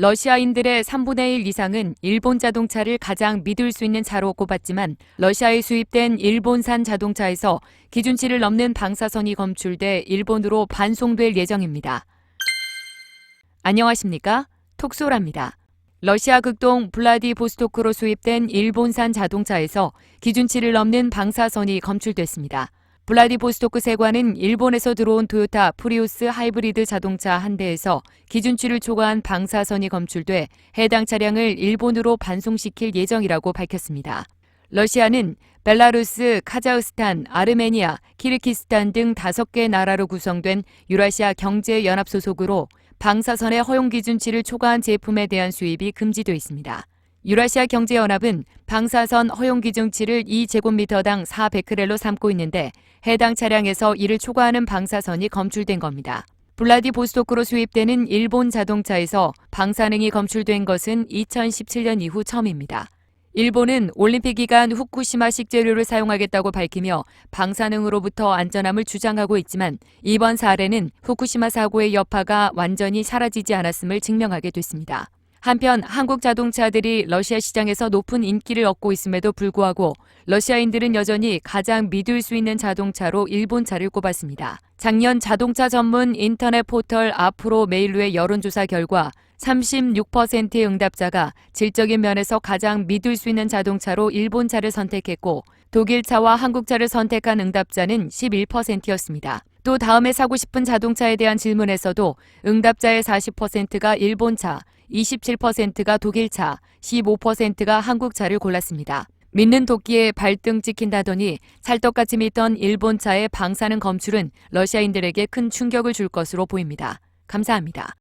러시아인들의 3분의 1 이상은 일본 자동차를 가장 믿을 수 있는 차로 꼽았지만 러시아에 수입된 일본산 자동차에서 기준치를 넘는 방사선이 검출돼 일본으로 반송될 예정입니다. 안녕하십니까? 톡소랍니다. 러시아 극동 블라디보스토크로 수입된 일본산 자동차에서 기준치를 넘는 방사선이 검출됐습니다. 블라디보스토크 세관은 일본에서 들어온 토요타 프리우스 하이브리드 자동차 한 대에서 기준치를 초과한 방사선이 검출돼 해당 차량을 일본으로 반송시킬 예정이라고 밝혔습니다. 러시아는 벨라루스, 카자흐스탄, 아르메니아, 키르키스탄 등 다섯 개 나라로 구성된 유라시아 경제연합 소속으로 방사선의 허용 기준치를 초과한 제품에 대한 수입이 금지돼 있습니다. 유라시아 경제연합은 방사선 허용 기준 치를 2제곱미터당 4베크렐로 삼고 있는데 해당 차량에서 이를 초과하는 방사선이 검출된 겁니다. 블라디보스토크로 수입되는 일본 자동차에서 방사능이 검출된 것은 2017년 이후 처음입니다. 일본은 올림픽 기간 후쿠시마 식재료를 사용하겠다고 밝히며 방사능으로부터 안전함을 주장하고 있지만 이번 사례는 후쿠시마 사고의 여파가 완전히 사라지지 않았음을 증명하게 됐습니다. 한편 한국 자동차들이 러시아 시장에서 높은 인기를 얻고 있음에도 불구하고 러시아인들은 여전히 가장 믿을 수 있는 자동차로 일본차를 꼽았습니다. 작년 자동차 전문 인터넷 포털 앞으로 메일로의 여론조사 결과 36%의 응답자가 질적인 면에서 가장 믿을 수 있는 자동차로 일본차를 선택했고 독일차와 한국차를 선택한 응답자는 11%였습니다. 또 다음에 사고 싶은 자동차에 대한 질문에서도 응답자의 40%가 일본차, 27%가 독일차, 15%가 한국차를 골랐습니다. 믿는 도끼에 발등 찍힌다더니 찰떡같이 믿던 일본차의 방사능 검출은 러시아인들에게 큰 충격을 줄 것으로 보입니다. 감사합니다.